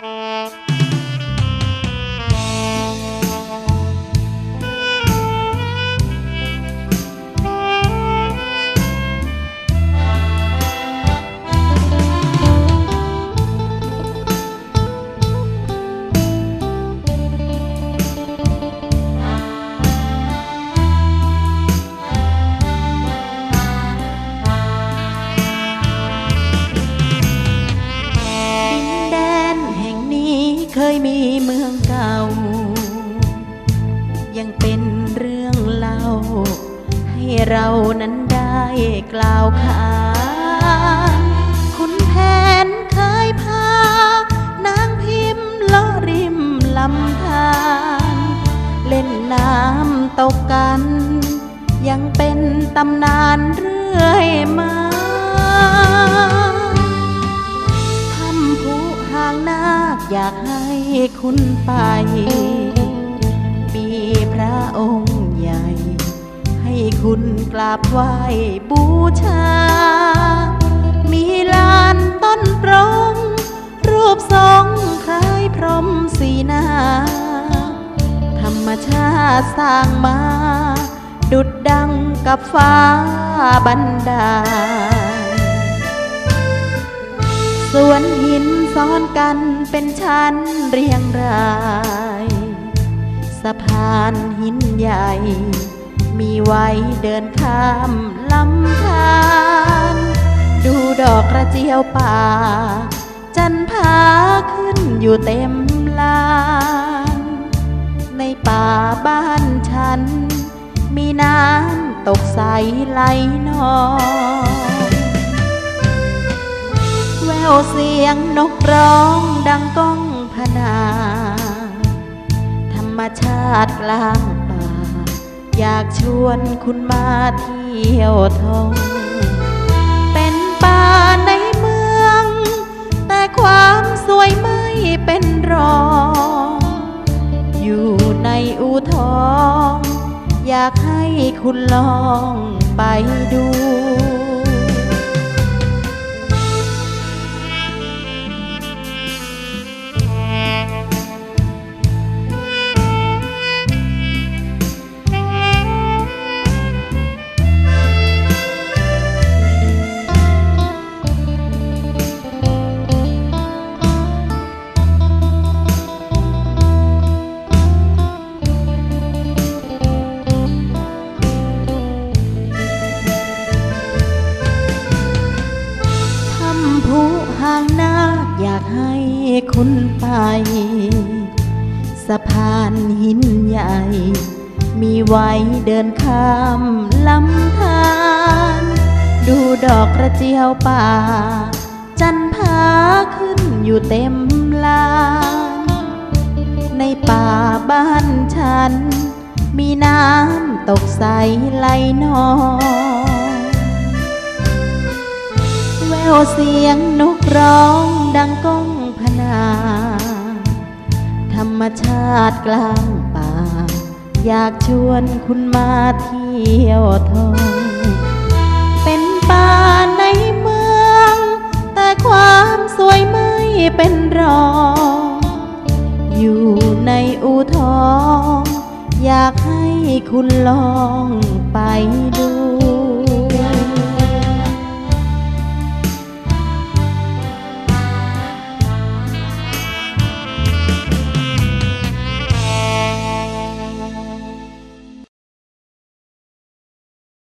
Uh... เคยมีเมืองเก่า ยังเป็นเรื่องเล่า ให้เรานั้นได้กล่าวขานคุณแผนเคยพา นางพิมพ์ลอริมลำธารเล่นน้ำตกกัน ยังเป็นตำนานเรื่อยมาากให้คุณไป มีพระองค์ใหญ่ ให้คุณกราบไหว้บูชา มีลานต้นโปรง รูปทรงคล้ายพรหมสีหนาธรรมชาติสร้างมา ดุดดังกับฟ้าบันดาล วนหินซ้อนกันเป็นชั้นเรียงราย สะพานหินใหญ่ มีไว้เดินข้ามลำธารดูดอกกระเจียวป่า จันพาขึ้นอยู่เต็มลานในป่าบ้านฉัน มีน้ำตกใสไหลนอง เสียงนกร้องดังก้องพนา ธรรมชาติกลางป่า อยากชวนคุณมาเที่ยวทองเป็นป่าในเมือง แต่ความสวยไม่เป็นรอง อยู่ในอูทอง อยากให้คุณลองไปดู คุณไป สะพานหินใหญ่ มีไว้เดินข้ามลำธารดูดอกกระเจียวป่า จันพาขึ้นอยู่เต็มลานในป่าบ้านฉัน มีน้ำตกใสไหลนองแววเสียงนกร้องดังก้อง ชาติกลางป่า อยากชวนคุณมาเที่ยวทอง เป็นป่าในเมือง แต่ความสวยไม่เป็นรอง อยู่ในอูทอง อยากให้คุณลองไป